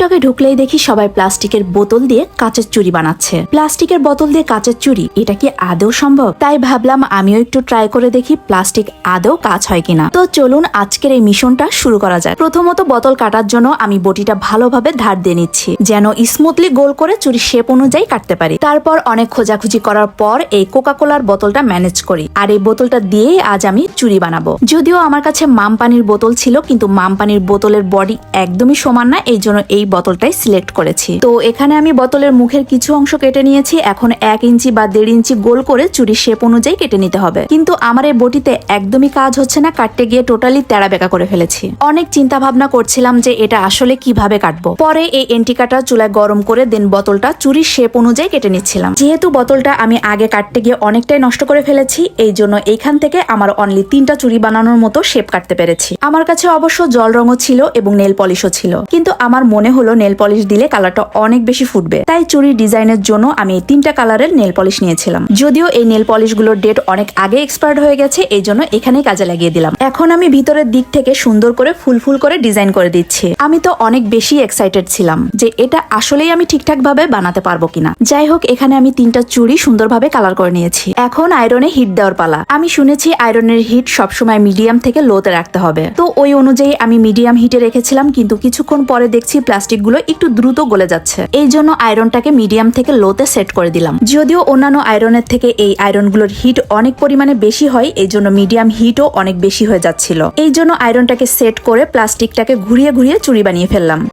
টিকটকে ঢুকলেই দেখি সবাই প্লাস্টিকের বোতল দিয়ে কাঁচের চুরি বানাচ্ছে। প্লাস্টিকের বোতল দিয়ে কাঁচের চুরি এটা কি আদৌ সম্ভব? তাই ভাবলাম আমিও একটু ট্রাই করে দেখি প্লাস্টিক আদৌ কাজ হয় কিনা। তো চলুন আজকের এই মিশনটা শুরু করা যায় প্রথমত বোতল কাটার জন্য আমি বটিটা ভালোভাবে ধার দিয়ে নিচ্ছি, যেন স্মুথলি গোল করে চুরি শেপ অনুযায়ী কাটতে পারি। তারপর অনেক খোঁজাখুঁজি করার পর এই কোকা কোলার বোতলটা ম্যানেজ করি, আর এই বোতলটা দিয়েই আজ আমি চুরি বানাবো। যদিও আমার কাছে মাম পানির বোতল ছিল, কিন্তু মাম পানির বোতলের বডি একদমই সমান না এই জন্য এই বোতলটাই সিলেক্ট করেছি। তো এখানে আমি বোতলের মুখের কিছু অংশ কেটে নিয়েছি। এখন এক ইঞ্চি বা দেড় ইঞ্চি গোল করে চুরি শেপ অনুযায়ী কেটে নিতে হবে। কিন্তু আমার এই বটিতে একদমই কাজ হচ্ছে না, কাটতে গিয়ে টোটালি তেড়া বেকা করে ফেলেছি। অনেক চিন্তা ভাবনা করছিলাম যে এটা আসলে কীভাবে কাটবো। পরে এই এন্টিকাটা চুলায় গরম করে দেন বোতলটা চুরির শেপ অনুযায়ী কেটে নিচ্ছিলাম। যেহেতু বোতলটা আমি আগে কাটতে গিয়ে অনেকটাই নষ্ট করে ফেলেছি, এই জন্য এইখান থেকে আমার অনলি তিনটা চুরি বানানোর মতো শেপ কাটতে পেরেছি। আমার কাছে অবশ্য জল রঙও ছিল এবং নেল পলিশও ছিল। কিন্তু আমার মনে হলো নেল পলিশ দিলে কালারটা অনেক বেশি ফুটবে। তাই চুরি ডিজাইনের জন্য আমি এই তিনটা কালারের নেল পলিশ নিয়েছিলাম। যদিও এই নেল পলিশগুলোর ডেট অনেক আগে এক্সপায়ার্ড হয়ে গেছে, এই জন্য এখানেই কাজে লাগিয়ে দিলাম। এখন আমি ভিতরের দিক থেকে সুন্দর করে ফুল ফুল করে ডিজাইন করে দিচ্ছি। আমি তো অনেক বেশি এক্সাইটেড ছিলাম যে এটা আসলেই আমি ঠিকঠাক ভাবে বানাতে পারব কিনা। যাই হোক, এখানে আমি তিনটা চুড়ি সুন্দরভাবে কালার করে নিয়েছি। এখন আয়রনে হিট দেওয়ার পালা। আমি শুনেছি আয়রনের হিট সবসময় মিডিয়াম থেকে লোতে রাখতে হবে। তো ওই অনুযায়ী আমি মিডিয়াম হিটে রেখেছিলাম, কিন্তু কিছুক্ষণ পরে দেখছি প্লাস্টিক গুলো একটু দ্রুত গলে যাচ্ছে। এই জন্য আয়রনটাকে মিডিয়াম থেকে লোতে সেট করে দিলাম। যদিও অন্যান্য আয়রনের থেকে এই আয়রনগুলোর হিট অনেক পরিমাণে বেশি হয়, এই জন্য মিডিয়াম হিটও অনেক বেশি হয়ে যাচ্ছিল। এই জন্য আয়রনটাকে সেট করে প্লাস্টিকটাকে ঘুরিয়ে ঘুরিয়ে চুরি বানিয়ে ফেললাম।